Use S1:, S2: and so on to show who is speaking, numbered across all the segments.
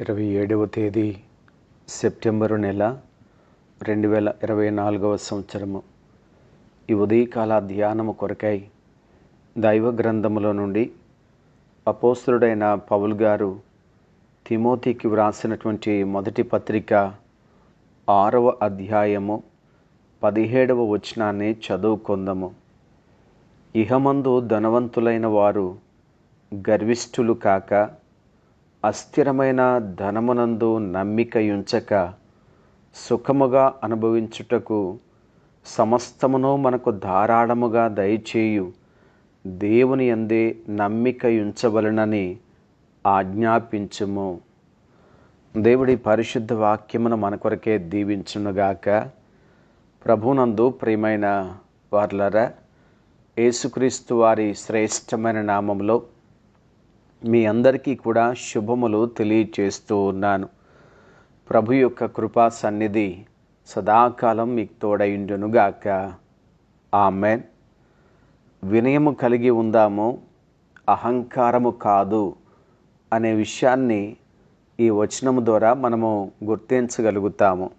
S1: ఇరవై ఏడవ తేదీ సెప్టెంబరు నెల రెండు వేల ఇరవై నాలుగవ సంవత్సరము. ఈ ఉదయకాల ధ్యానము కొరకై దైవ గ్రంథములో నుండి అపోస్తుడైన పౌల్ గారు తిమోతికి వ్రాసినటువంటి మొదటి పత్రిక ఆరవ అధ్యాయము పదిహేడవ వచనాన్ని చదువుకుందాము. ఇహమందు ధనవంతులైన వారు గర్విష్ఠులు కాక అస్థిరమైన ధనమునందు నమ్మిక ఉంచక సుఖముగా అనుభవించుటకు సమస్తమును మనకు ధారాళముగా దయచేయు. దేవుని అందే నమ్మికయుంచవలనని ఆజ్ఞాపించుము. దేవుడి పరిశుద్ధ వాక్యమును మన కొరకే దీవించునుగాక. ప్రభునందు ప్రియమైన వార్లరా యేసుక్రీస్తు వారి శ్రేష్టమైన నామంలో మీ అందరికీ కూడా శుభములు తెలియచేస్తూ ఉన్నాను. ప్రభు యొక్క కృపా సన్నిధి సదాకాలం మీకు తోడైండునుగాక. ఆమెన్. వినయము కలిగి ఉందాము అహంకారము కాదు అనే విషయాన్ని ఈ వచనము ద్వారా మనము గుర్తించగలుగుతాము.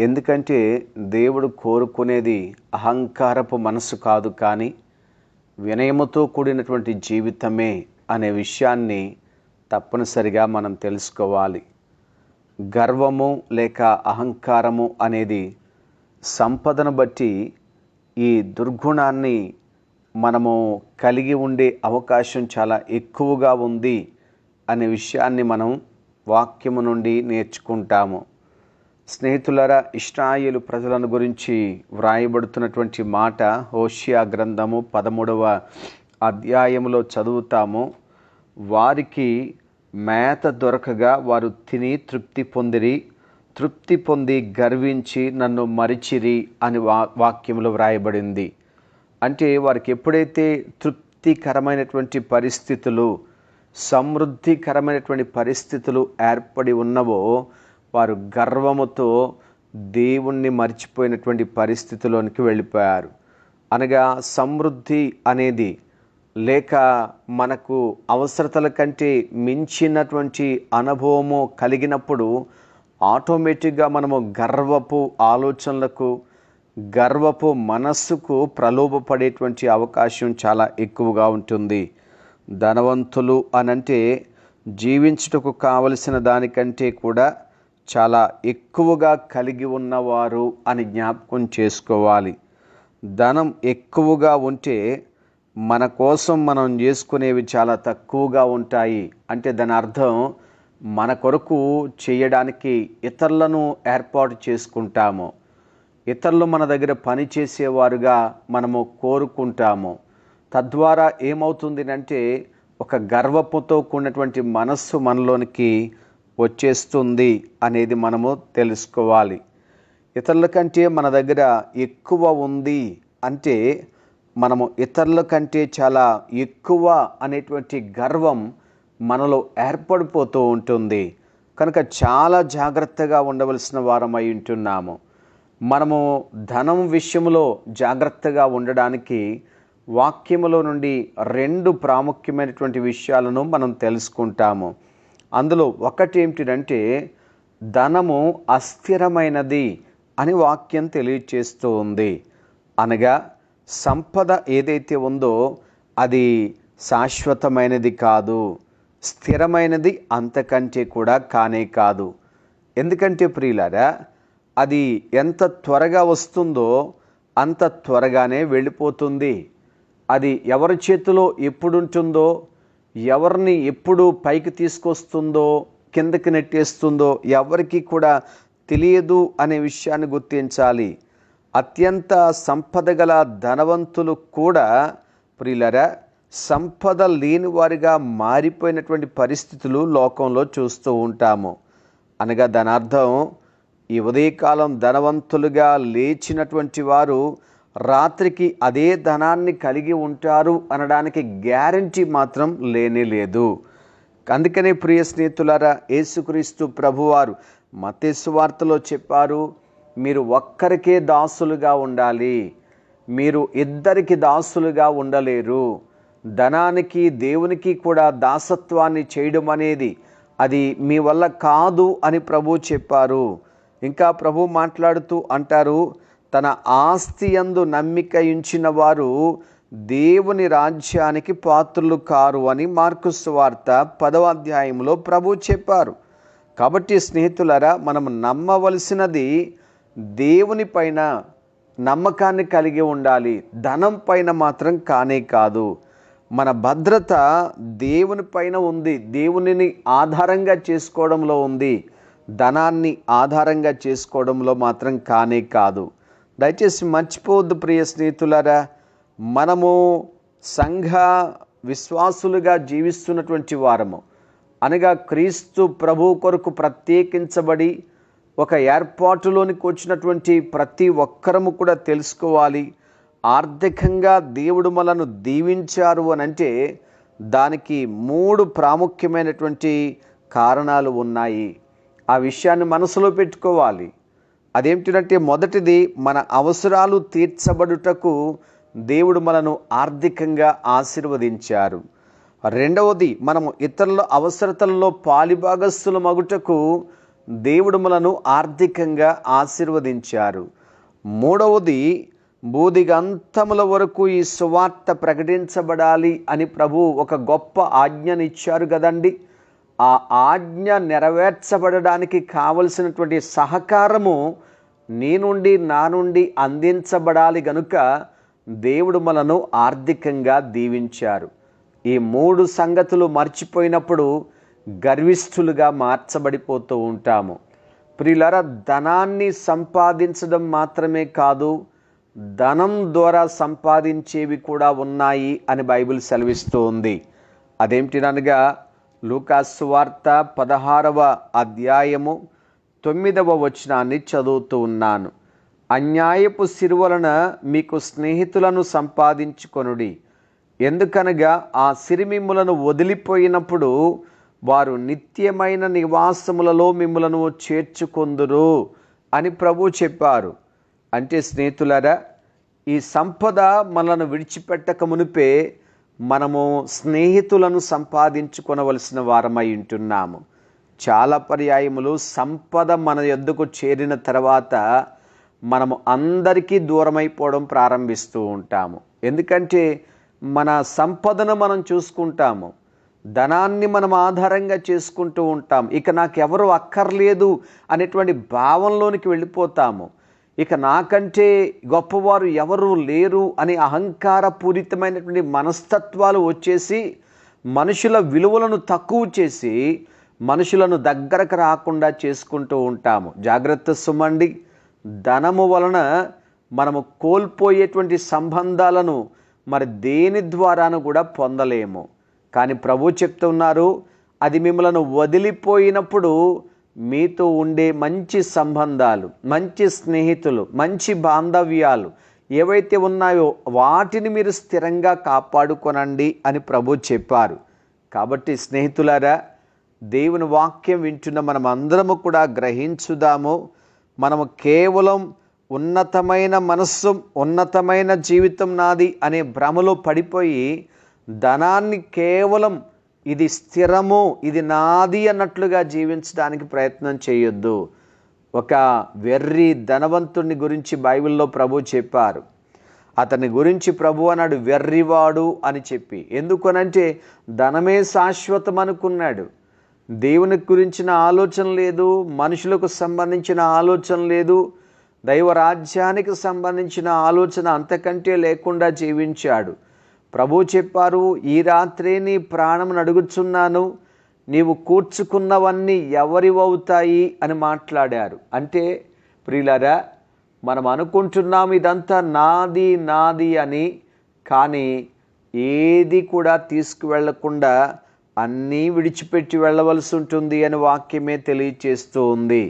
S1: ఎందుకంటే దేవుడు కోరుకునేది అహంకారపు మనసు కాదు కానీ వినయముతో కూడినటువంటి జీవితమే అనే విషయాన్ని తప్పనిసరిగా మనం తెలుసుకోవాలి. గర్వము లేక అహంకారము అనేది సంపదను బట్టి ఈ దుర్గుణాన్ని మనము కలిగి ఉండే అవకాశం చాలా ఎక్కువగా ఉంది అనే విషయాన్ని మనం వాక్యము నుండి నేర్చుకుంటాము. స్నేహితులరా ఇష్టాయిలు ప్రజలను గురించి వ్రాయబడుతున్నటువంటి మాట హోషియా గ్రంథము పదమూడవ అధ్యాయంలో చదువుతాము. వారికి మేత దొరకగా వారు తిని తృప్తి పొందిరి. తృప్తి పొంది గర్వించి నన్ను మరిచిరి అని వా వాక్యంలో వ్రాయబడింది. అంటే వారికి ఎప్పుడైతే తృప్తికరమైనటువంటి పరిస్థితులు సమృద్ధికరమైనటువంటి పరిస్థితులు ఏర్పడి ఉన్నవో వారు గర్వముతో దేవుణ్ణి మర్చిపోయినటువంటి పరిస్థితిలోనికి వెళ్ళిపోయారు. అనగా సమృద్ధి అనేది లేక మనకు అవసరతల కంటే మించినటువంటి అనుభవము కలిగినప్పుడు ఆటోమేటిక్గా మనము గర్వపు ఆలోచనలకు గర్వపు మనస్సుకు ప్రలోభపడేటువంటి అవకాశం చాలా ఎక్కువగా ఉంటుంది. ధనవంతులు అనంటే జీవించుటకు కావలసిన దానికంటే కూడా చాలా ఎక్కువగా కలిగి ఉన్నవారు అని జ్ఞాపకం చేసుకోవాలి. ధనం ఎక్కువగా ఉంటే మన కోసం మనం చేసుకునేవి చాలా తక్కువగా ఉంటాయి అంటే దాని అర్థం మన కొరకు చేయడానికి ఇతరులను ఏర్పాటు చేసుకుంటాము. ఇతరులు మన దగ్గర పని చేసేవారుగా మనము కోరుకుంటాము. తద్వారా ఏమవుతుంది అంటే ఒక గర్వపుతో కూడినటువంటి మనస్సు మనలోనికి వచ్చేస్తుంది అనేది మనము తెలుసుకోవాలి. ఇతరుల కంటే మన దగ్గర ఎక్కువ ఉంది అంటే మనము ఇతరుల కంటే చాలా ఎక్కువ అనేటువంటి గర్వం మనలో ఏర్పడిపోతూ ఉంటుంది. కనుక చాలా జాగ్రత్తగా ఉండవలసిన వారమై ఉంటున్నాము. మనము ధనం విషయంలో జాగ్రత్తగా ఉండడానికి వాక్యములో నుండి రెండు ప్రాముఖ్యమైనటువంటి విషయాలను మనం తెలుసుకుంటాము. అందులో ఒకటి ఏమిటంటే ధనము అస్థిరమైనది అని వాక్యం తెలియచేస్తూ ఉంది. అనగా సంపద ఏదైతే ఉందో అది శాశ్వతమైనది కాదు స్థిరమైనది అంతకంటే కూడా కానే కాదు. ఎందుకంటే ప్రియులారా అది ఎంత త్వరగా వస్తుందో అంత త్వరగానే వెళ్ళిపోతుంది. అది ఎవరి చేతిలో ఎప్పుడుంటుందో ఎవరిని ఎప్పుడు పైకి తీసుకొస్తుందో కిందకి నెట్టేస్తుందో ఎవరికి కూడా తెలియదు అనే విషయాన్ని గుర్తించాలి. అత్యంత సంపద గల ధనవంతులు కూడా ప్రియులరా సంపద లేని వారిగా మారిపోయినటువంటి పరిస్థితులు లోకంలో చూస్తూ ఉంటాము. అనగా దాని అర్థం ఈ ఉదయకాలం ధనవంతులుగా లేచినటువంటి వారు రాత్రికి అదే ధనాన్ని కలిగి ఉంటారు అనడానికి గ్యారంటీ మాత్రం లేనే లేదు. అందుకనే ప్రియ స్నేహితులారా యేసుక్రీస్తు ప్రభువారు మతేసు వార్తలో చెప్పారు మీరు ఒక్కరికే దాసులుగా ఉండాలి. మీరు ఇద్దరికి దాసులుగా ఉండలేరు. ధనానికి దేవునికి కూడా దాసత్వాన్ని చేయడం అనేది అది మీ వల్ల కాదు అని ప్రభు చెప్పారు. ఇంకా ప్రభు మాట్లాడుతూ అంటారు తన ఆస్తి యందు నమ్మిక ఉంచిన వారు దేవుని రాజ్యానికి పాత్రులు కారు అని మార్కు వార్త పదవ అధ్యాయంలో ప్రభు చెప్పారు. కాబట్టి స్నేహితులరా మనం నమ్మవలసినది దేవుని పైన నమ్మకాన్ని కలిగి ఉండాలి. ధనం పైన మాత్రం కానే కాదు. మన భద్రత దేవుని పైన ఉంది. దేవునిని ఆధారంగా చేసుకోవడంలో ఉంది. ధనాన్ని ఆధారంగా చేసుకోవడంలో మాత్రం కానే కాదు. దయచేసి మర్చిపోవద్దు ప్రియ స్నేహితులారా. మనము సంఘ విశ్వాసులుగా జీవిస్తున్నటువంటి వారము. అనగా క్రీస్తు ప్రభు కొరకు ప్రత్యేకించబడి ఒక ఏర్పాటులోనికి వచ్చినటువంటి ప్రతి ఒక్కరము కూడా తెలుసుకోవాలి. ఆర్థికంగా దేవుడు మనను దీవించారు అని అంటే దానికి మూడు ప్రాముఖ్యమైనటువంటి కారణాలు ఉన్నాయి. ఆ విషయాన్ని మనసులో పెట్టుకోవాలి. అదేమిటంటే మొదటిది మన అవసరాలు తీర్చబడుటకు దేవుడు మనను ఆర్థికంగా ఆశీర్వదించారు. రెండవది మనము ఇతరుల అవసరతల్లో పాలిభాగస్తుల మగుటకు దేవుడుములను ఆర్థికంగా ఆశీర్వదించారు. మూడవది బూదిగంతముల వరకు ఈ సువార్త ప్రకటించబడాలి అని ప్రభు ఒక గొప్ప ఆజ్ఞనిచ్చారు కదండి. ఆ ఆజ్ఞ నెరవేర్చబడడానికి కావలసినటువంటి సహకారము నీ నుండి నా నుండి అందించబడాలి గనుక దేవుడు మనను ఆర్థికంగా దీవించారు. ఈ మూడు సంగతులు మర్చిపోయినప్పుడు గర్విష్ఠులుగా మార్చబడిపోతూ ఉంటాము. ప్రిలర ధనాన్ని సంపాదించడం మాత్రమే కాదు ధనం ద్వారా సంపాదించేవి కూడా ఉన్నాయి అని బైబిల్ సెలవిస్తూ ఉంది. అదేమిటినగా లూకాసు వార్త పదహారవ అధ్యాయము తొమ్మిదవ వచనాన్ని చదువుతూ ఉన్నాను. అన్యాయపు సిరువలన మీకు స్నేహితులను సంపాదించుకొనుడి. ఎందుకనగా ఆ సిరిమిమ్ములను వదిలిపోయినప్పుడు వారు నిత్యమైన నివాసములలో మిమ్మలను చేర్చుకొందురు అని ప్రభు చెప్పారు. అంటే స్నేహితులారా ఈ సంపద మనను విడిచిపెట్టక మునిపే మనము స్నేహితులను సంపాదించుకొనవలసిన వారమై ఉంటున్నాము. చాలా పర్యాయములు సంపద మన యొద్దకు చేరిన తర్వాత మనము అందరికీ దూరమైపోవడం ప్రారంభిస్తూ ఉంటాము. ఎందుకంటే మన సంపదను మనం చూసుకుంటాము. ధనాన్ని మనం ఆధారంగా చేసుకుంటూ ఉంటాం. ఇక నాకెవరు అక్కర్లేదు అనేటువంటి భావంలోనికి వెళ్ళిపోతాము. ఇక నాకంటే గొప్పవారు ఎవరు లేరు అనే అహంకారపూరితమైనటువంటి మనస్తత్వాలు వచ్చేసి మనుషుల విలువలను తక్కువ చేసి మనుషులను దగ్గరకు రాకుండా చేసుకుంటూ ఉంటాము. జాగ్రత్త సుమండి. ధనము వలన మనము కోల్పోయేటువంటి సంబంధాలను మరి దేని ద్వారాను కూడా పొందలేము. కానీ ప్రభు చెప్తున్నారు అది మిమ్మలను వదిలిపోయినప్పుడు మీతో ఉండే మంచి సంబంధాలు మంచి స్నేహితులు మంచి బాంధవ్యాలు ఏవైతే ఉన్నాయో వాటిని మీరు స్థిరంగా కాపాడుకొనండి అని ప్రభు చెప్పారు. కాబట్టి స్నేహితులారా దేవుని వాక్యం వింటున్న మనం అందరము కూడా గ్రహించుదాము. మనము కేవలం ఉన్నతమైన మనస్సు ఉన్నతమైన జీవితం నాది అనే భ్రమలో పడిపోయి ధనాన్ని కేవలం ఇది స్థిరము ఇది నాది అన్నట్లుగా జీవించడానికి ప్రయత్నం చేయొద్దు. ఒక వెర్రి ధనవంతుని గురించి బైబిల్లో ప్రభు చెప్పారు. అతని గురించి ప్రభు అన్నాడు వెర్రివాడు అని చెప్పి. ఎందుకనంటే ధనమే శాశ్వతం అనుకున్నాడు. దేవుని గురించిన ఆలోచన లేదు మనుషులకు సంబంధించిన ఆలోచన లేదు దైవరాజ్యానికి సంబంధించిన ఆలోచన అంతకంటే లేకుండా జీవించాడు. ప్రభు చెప్పారు ఈ రాత్రే నీ ప్రాణం అడుగుచున్నాను నీవు కూర్చుకున్నవన్నీ ఎవరివవుతాయి అని మాట్లాడారు. అంటే ప్రియులరా మనం అనుకుంటున్నాం ఇదంతా నాది నాది అని కానీ ఏది కూడా తీసుకువెళ్ళకుండా అన్నీ విడిచిపెట్టి వెళ్ళవలసి ఉంటుంది అని వాక్యమే తెలియచేస్తూ ఉంది.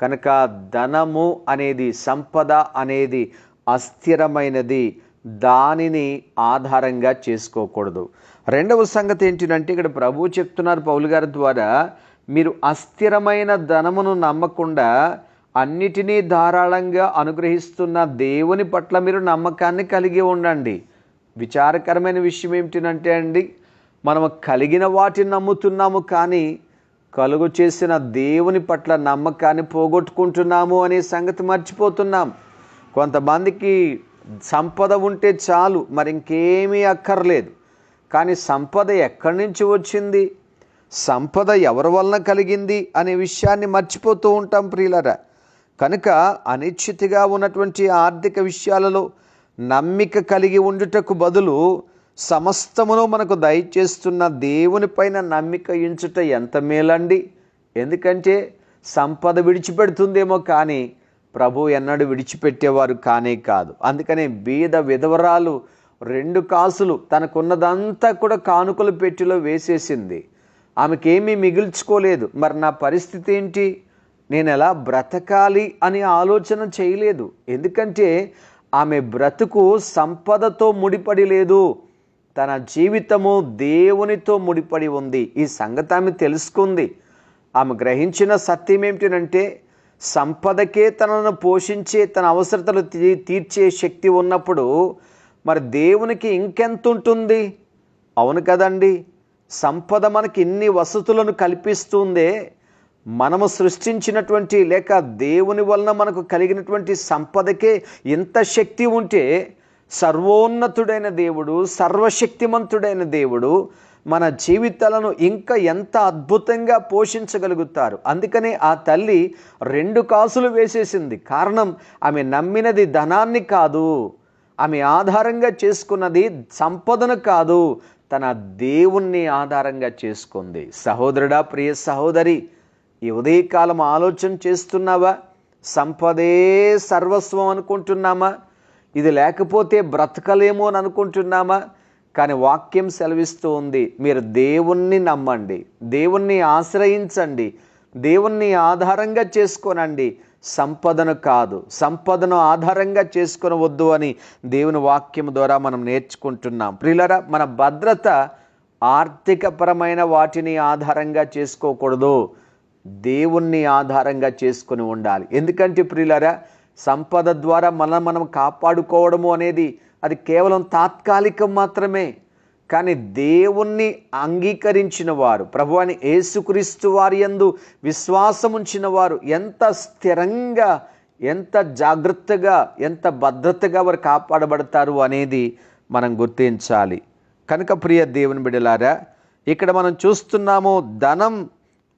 S1: కనుక ధనము అనేది సంపద అనేది అస్థిరమైనది. దానిని ఆధారంగా చేసుకోకూడదు. రెండవ సంగతి ఏంటంటే ఇక్కడ ప్రభు చెప్తున్నారు పౌలు గారి ద్వారా మీరు అస్థిరమైన ధనమును నమ్మకుండా అన్నిటినీ ధారాళంగా అనుగ్రహిస్తున్న దేవుని పట్ల మీరు నమ్మకాన్ని కలిగి ఉండండి. విచారకరమైన విషయం ఏమిటంటే అండి మనం కలిగిన వాటిని నమ్ముతున్నాము కానీ కలుగు చేసిన దేవుని పట్ల నమ్మకాన్ని పోగొట్టుకుంటున్నాము అనే సంగతి మర్చిపోతున్నాం. కొంతమందికి సంపద ఉంటే చాలు మరి ఇంకేమీ అక్కర్లేదు. కానీ సంపద ఎక్కడి నుంచి వచ్చింది? సంపద ఎవరి వలన కలిగింది అనే విషయాన్ని మర్చిపోతూ ఉంటాం ప్రియులరా. కనుక అనిశ్చితిగా ఉన్నటువంటి ఆర్థిక విషయాలలో నమ్మిక కలిగి ఉండుటకు బదులు సమస్తమును మనకు దయచేస్తున్న దేవునిపైన నమ్మిక ఇంచుట ఎంత మేలండి? ఎందుకంటే సంపద విడిచిపెడుతుందేమో కానీ ప్రభు ఎన్నడూ విడిచిపెట్టేవారు కానే కాదు. అందుకనే బీద విధవరాలు రెండు కాసులు తనకున్నదంతా కూడా కానుకలు పెట్టిలో వేసేసింది. ఆమెకేమీ మిగిల్చుకోలేదు. మరి నా పరిస్థితి ఏంటి? నేను ఎలా బ్రతకాలి అని ఆలోచన చేయలేదు. ఎందుకంటే ఆమె బ్రతుకు సంపదతో ముడిపడి లేదు. తన జీవితము దేవునితో ముడిపడి ఉంది. ఈ సంగతి ఆమె తెలుసుకుంది. ఆమె గ్రహించిన సత్యం ఏమిటంటే సంపదకే తనను పోషించే తన అవసరతలు తీ- తీర్చే శక్తి ఉన్నప్పుడు మరి దేవునికి ఇంకెంత ఉంటుంది అవును కదండి. సంపద మనకి ఇన్ని వసతులను కల్పిస్తుందే. మనము సృష్టించినటువంటి లేక దేవుని వలన మనకు కలిగినటువంటి సంపదకే ఇంత శక్తి ఉంటే సర్వోన్నతుడైన దేవుడు సర్వశక్తిమంతుడైన దేవుడు మన జీవితాలను ఇంకా ఎంత అద్భుతంగా పోషించగలుగుతారు? అందుకనే ఆ తల్లి రెండు కాసులు వేసేసింది. కారణం ఆమె నమ్మినది ధనాన్ని కాదు. ఆమె ఆధారంగా చేసుకున్నది సంపదను కాదు. తన దేవుణ్ణి ఆధారంగా చేసుకుంది. సహోదరుడా ప్రియ సహోదరి ఈ ఉదయకాలం ఆలోచన చేస్తున్నావా? సంపదే సర్వస్వం అనుకుంటున్నామా? ఇది లేకపోతే బ్రతకలేమో అని అనుకుంటున్నామా? కానీ వాక్యం సెలవిస్తూ ఉంది. మీరు దేవుణ్ణి నమ్మండి. దేవుణ్ణి ఆశ్రయించండి. దేవుణ్ణి ఆధారంగా చేసుకోనండి. సంపదను కాదు. సంపదను ఆధారంగా చేసుకొనవద్దు అని దేవుని వాక్యం ద్వారా మనం నేర్చుకుంటున్నాం. ప్రియులరా మన భద్రత ఆర్థికపరమైన వాటిని ఆధారంగా చేసుకోకూడదు. దేవుణ్ణి ఆధారంగా చేసుకొని ఉండాలి. ఎందుకంటే ప్రియులరా సంపద ద్వారా మనం మనం కాపాడుకోవడము అనేది అది కేవలం తాత్కాలికం మాత్రమే కానీ దేవుణ్ణి అంగీకరించిన వారు ప్రభు అని యేసుక్రీస్తు వారి ఎందు విశ్వాసం ఉంచిన వారు ఎంత స్థిరంగా ఎంత జాగ్రత్తగా ఎంత భద్రతగా వారు కాపాడబడతారు అనేది మనం గుర్తించాలి. కనుక ప్రియ దేవుని బిడలారా ఇక్కడ మనం చూస్తున్నాము ధనం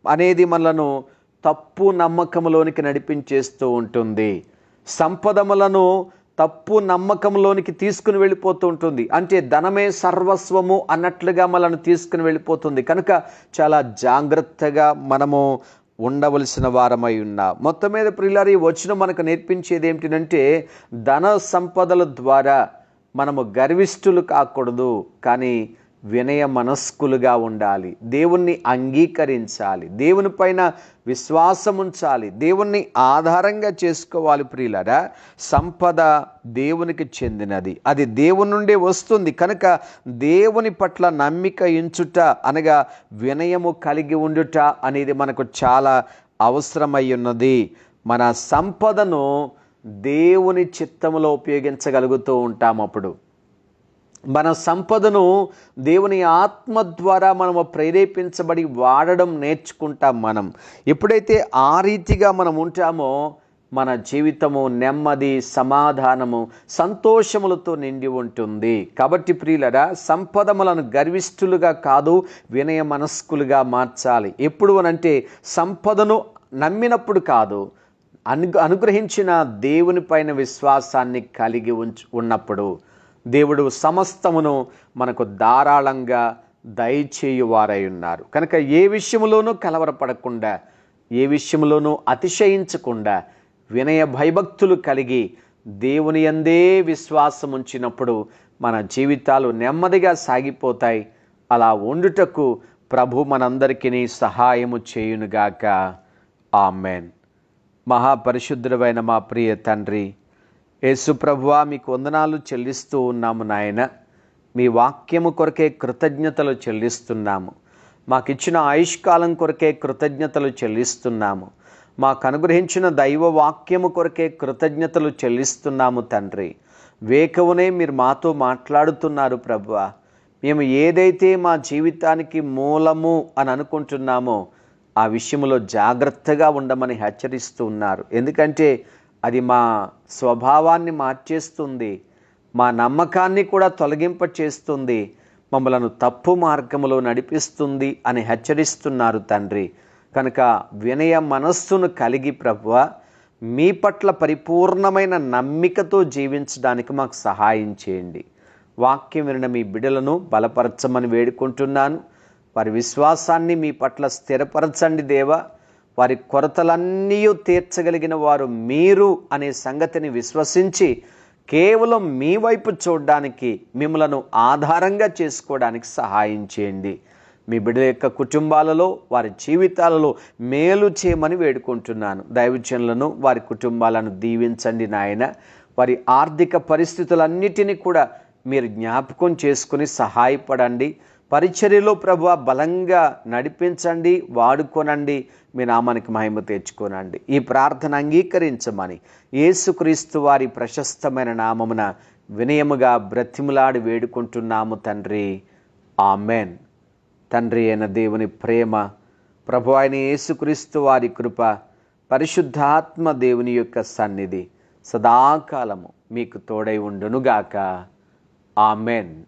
S1: అనేది మనలను తప్పు నమ్మకంలోనికి నడిపించేస్తూ ఉంటుంది. సంపదములను తప్పు నమ్మకంలోనికి తీసుకుని వెళ్ళిపోతూ ఉంటుంది. అంటే ధనమే సర్వస్వము అన్నట్లుగా మనల్ని తీసుకుని వెళ్ళిపోతుంది. కనుక చాలా జాగ్రత్తగా మనము ఉండవలసిన వారమై ఉన్నా. మొత్తం మీద ప్రియులారి వచ్చిన మనకు నేర్పించేది ఏమిటంటే ధన సంపదల ద్వారా మనము గర్విష్ఠులు కాకూడదు. కానీ వినయ మనస్కులుగా ఉండాలి. దేవుణ్ణి అంగీకరించాలి. దేవుని పైన విశ్వాసం ఉంచాలి. దేవుణ్ణి ఆధారంగా చేసుకోవాలి ప్రియులరా. సంపద దేవునికి చెందినది. అది దేవుని నుండే వస్తుంది. కనుక దేవుని పట్ల నమ్మిక ఇంచుట అనగా వినయము కలిగి ఉండుట అనేది మనకు చాలా అవసరమై ఉన్నది మన సంపదను దేవుని చిత్తములో ఉపయోగించగలుగుతూ ఉంటాం అప్పుడు. మన సంపదను దేవుని ఆత్మ ద్వారా మనము ప్రేరేపించబడి వాడడం నేర్చుకుంటాం మనం. ఎప్పుడైతే ఆ రీతిగా మనం ఉంటామో మన జీవితము నెమ్మది సమాధానము సంతోషములతో నిండి ఉంటుంది. కాబట్టి ప్రియులరా సంపదములను గర్విష్ఠులుగా కాదు వినయ మనస్కులుగా మార్చాలి. ఎప్పుడు అనంటే సంపదను నమ్మినప్పుడు కాదు అను అనుగ్రహించిన దేవుని పైన విశ్వాసాన్ని కలిగి ఉంచు ఉన్నప్పుడు. దేవుడు సమస్తమును మనకు ధారాళంగా దయచేయువారై ఉన్నారు. కనుక ఏ విషయంలోనూ కలవరపడకుండా ఏ విషయంలోనూ అతిశయించకుండా వినయ భయభక్తులు కలిగి దేవుని అందే విశ్వాసం ఉంచినప్పుడు మన జీవితాలు నెమ్మదిగా సాగిపోతాయి. అలా ఉండుటకు ప్రభు మనందరికీ సహాయము చేయునుగాక. ఆమెన్. మహాపరిశుద్ధుడమైన మా ప్రియ తండ్రి యేసుప్రభువా మీకు వందనాలు చెల్లిస్తూ ఉన్నాము నాయన. మీ వాక్యము కొరకే కృతజ్ఞతలు చెల్లిస్తున్నాము. మాకిచ్చిన ఆయుష్కాలం కొరకే కృతజ్ఞతలు చెల్లిస్తున్నాము. మాకు అనుగ్రహించిన దైవ వాక్యము కొరకే కృతజ్ఞతలు చెల్లిస్తున్నాము తండ్రి. వేకవునే మీరు మాతో మాట్లాడుతున్నారు ప్రభువ. మేము ఏదైతే మా జీవితానికి మూలము అని అనుకుంటున్నామో ఆ విషయంలో జాగ్రత్తగా ఉండమని హెచ్చరిస్తూ ఉన్నారు. ఎందుకంటే అది మా స్వభావాన్ని మార్చేస్తుంది మా నమ్మకాన్ని కూడా తొలగింప చేస్తుంది మమ్మలను తప్పు మార్గములో నడిపిస్తుంది అని హెచ్చరిస్తున్నారు తండ్రి. కనుక వినయ మనస్సును కలిగి ప్రభువ మీ పట్ల పరిపూర్ణమైన నమ్మికతో జీవించడానికి మాకు సహాయం చేయండి. వాక్యం వినిన మీ బిడలను బలపరచమని వేడుకుంటున్నాను. వారి విశ్వాసాన్ని మీ పట్ల స్థిరపరచండి దేవా. వారి కొరతలన్నీ తీర్చగలిగిన వారు మీరు అనే సంగతిని విశ్వసించి కేవలం మీ వైపు చూడడానికి మిమ్మలను ఆధారంగా చేసుకోవడానికి సహాయం చేయండి. మీ బిడ్డల యొక్క కుటుంబాలలో వారి జీవితాలలో మేలు చేయమని వేడుకుంటున్నాను. దైవజనులను వారి కుటుంబాలను దీవించండి నాయన. వారి ఆర్థిక పరిస్థితులన్నిటినీ కూడా మీరు జ్ఞాపకం చేసుకుని సహాయపడండి. పరిచర్యలో ప్రభు బలంగా నడిపించండి వాడుకోనండి మీ నామానికి మహిమ తెచ్చుకోనండి. ఈ ప్రార్థన అంగీకరించమని యేసుక్రీస్తు వారి ప్రశస్తమైన నామమున వినయముగా బ్రతిములాడి వేడుకుంటున్నాము తండ్రి. ఆమెన్. తండ్రి అయిన దేవుని ప్రేమ ప్రభు అయిన యేసుక్రీస్తు వారి కృప పరిశుద్ధాత్మ దేవుని యొక్క సన్నిధి సదాకాలము మీకు తోడై ఉండునుగాక. ఆమెన్.